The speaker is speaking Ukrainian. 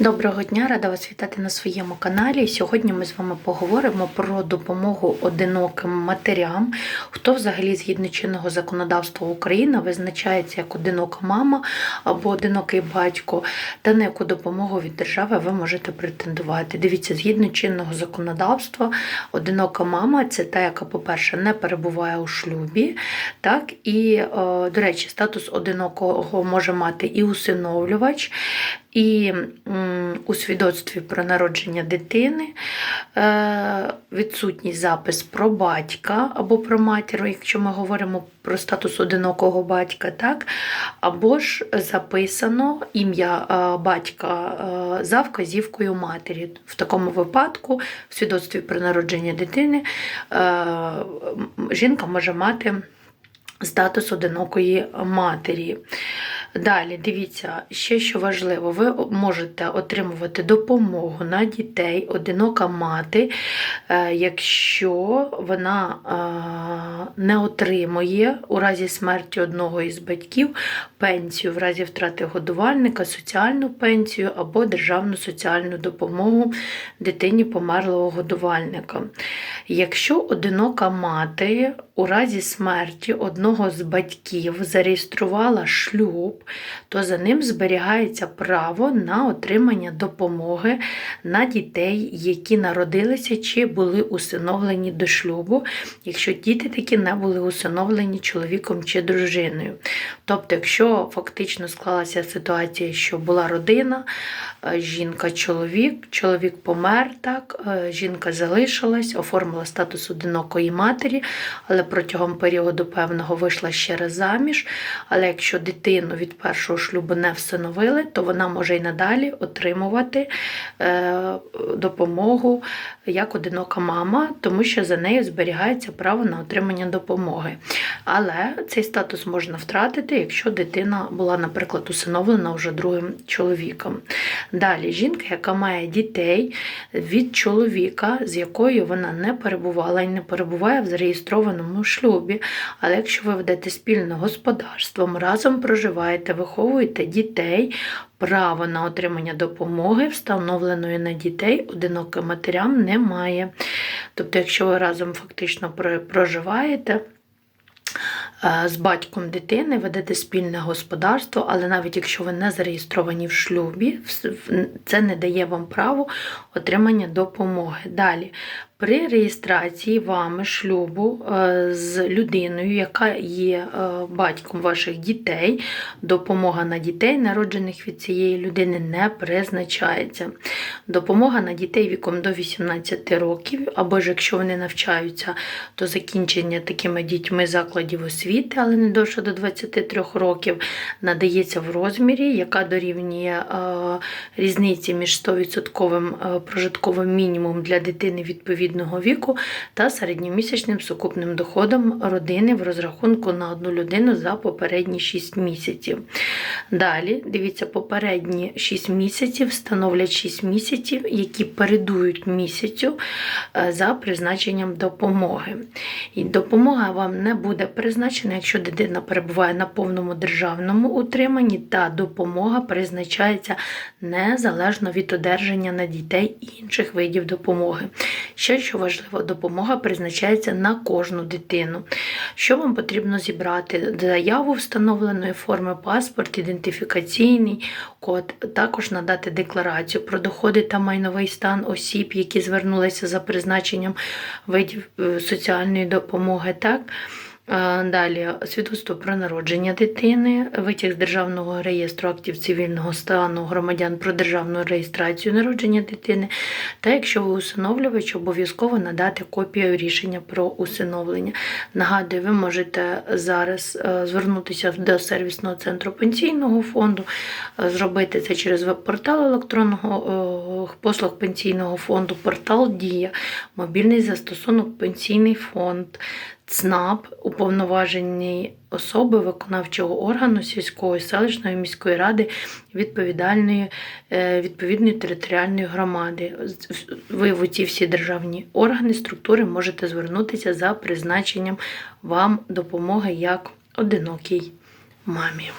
Доброго дня, рада вас вітати на своєму каналі. Сьогодні ми з вами поговоримо про допомогу одиноким матерям. Хто взагалі згідно чинного законодавства України визначається як одинока мама або одинокий батько, та на яку допомогу від держави ви можете претендувати. Дивіться, згідно чинного законодавства, одинока мама це та, яка, по-перше, не перебуває у шлюбі. Так, і, е, до речі, статус одинокого може мати і усиновлювач. І у свідоцтві про народження дитини е, відсутній запис про батька або про матір, якщо ми говоримо про статус одинокого батька, так? або ж записано ім'я е, батька е, за вказівкою матері. В такому випадку, в свідоцтві про народження дитини, жінка може мати статус одинокої матері. Далі, дивіться, ще що важливо, ви можете отримувати допомогу на дітей, одинока мати, е, якщо вона е, не отримує у разі смерті одного із батьків пенсію в разі втрати годувальника, соціальну пенсію або державну соціальну допомогу дитині померлого годувальника. Якщо одинока мати у разі смерті одного з батьків зареєструвала шлюб, то за ним зберігається право на отримання допомоги на дітей, які народилися чи були усиновлені до шлюбу, якщо діти такі не були усиновлені чоловіком чи дружиною. Тобто, якщо фактично склалася ситуація, що була родина, е, жінка, чоловік, чоловік помер, так, е, жінка залишилась, оформила статус одинокої матері, але протягом періоду певного вийшла ще раз заміж. Але якщо дитину від першого шлюбу не всиновили, то вона може й надалі отримувати е, допомогу як одинока мама, тому що за нею зберігається право на отримання допомоги. Але цей статус можна втратити, якщо дитина була, наприклад, усиновлена вже другим чоловіком. Далі жінка, яка має дітей від чоловіка, з якою вона не перебувала і не перебуває в зареєстрованому шлюбі. Але якщо ви ведете спільне господарство, разом проживаєте, виховуєте дітей, право на отримання допомоги, встановленої на дітей, одиноким матерям немає. Тобто, якщо ви разом фактично проживаєте, е, з батьком дитини ведете спільне господарство, але навіть якщо ви не зареєстровані в шлюбі, це не дає вам право отримання допомоги. Далі, при реєстрації вами шлюбу е, з людиною, яка є е, батьком ваших дітей, допомога на дітей, народжених від цієї людини, не призначається. Допомога на дітей віком до 18 років, або ж якщо вони навчаються, то закінчення такими дітьми закладів освіти, але не довше до 23 років, надається в розмірі, яка дорівнює е, різниці між 100% е, прожитковим мінімумом для дитини відповідного віку та середньомісячним сукупним доходом родини в розрахунку на одну людину за попередні 6 місяців. Далі, дивіться, попередні 6 місяців становлять 6 місяців, які передують місяцю е, за призначенням допомоги. І допомога вам не буде призначена, якщо дитина перебуває на повному державному утриманні, та допомога призначається незалежно від одержання на дітей інших видів допомоги. Ще що важливо, допомога призначається на кожну дитину. Що вам потрібно зібрати? Заяву встановленої форми, паспорт, ідентифікаційний код, також надати декларацію про доходи та майновий стан осіб, які звернулися за призначенням видів е, соціальної допомоги. Так? Далі свідоцтво про народження дитини, витяг з державного реєстру актів цивільного стану громадян про державну реєстрацію народження дитини. Та якщо ви усиновлювач, обов'язково надати копію рішення про усиновлення. Нагадую, ви можете зараз е, звернутися до сервісного центру пенсійного фонду, е, зробити це через веб-портал електронного е, послуг пенсійного фонду, портал Дія, мобільний застосунок Пенсійний фонд. ЦНАП, уповноважені особи виконавчого органу сільської, селищної міської ради відповідальної е, відповідної територіальної громади. Ви в ці всі державні органи, структури можете звернутися за призначенням вам допомоги як одинокій мамі.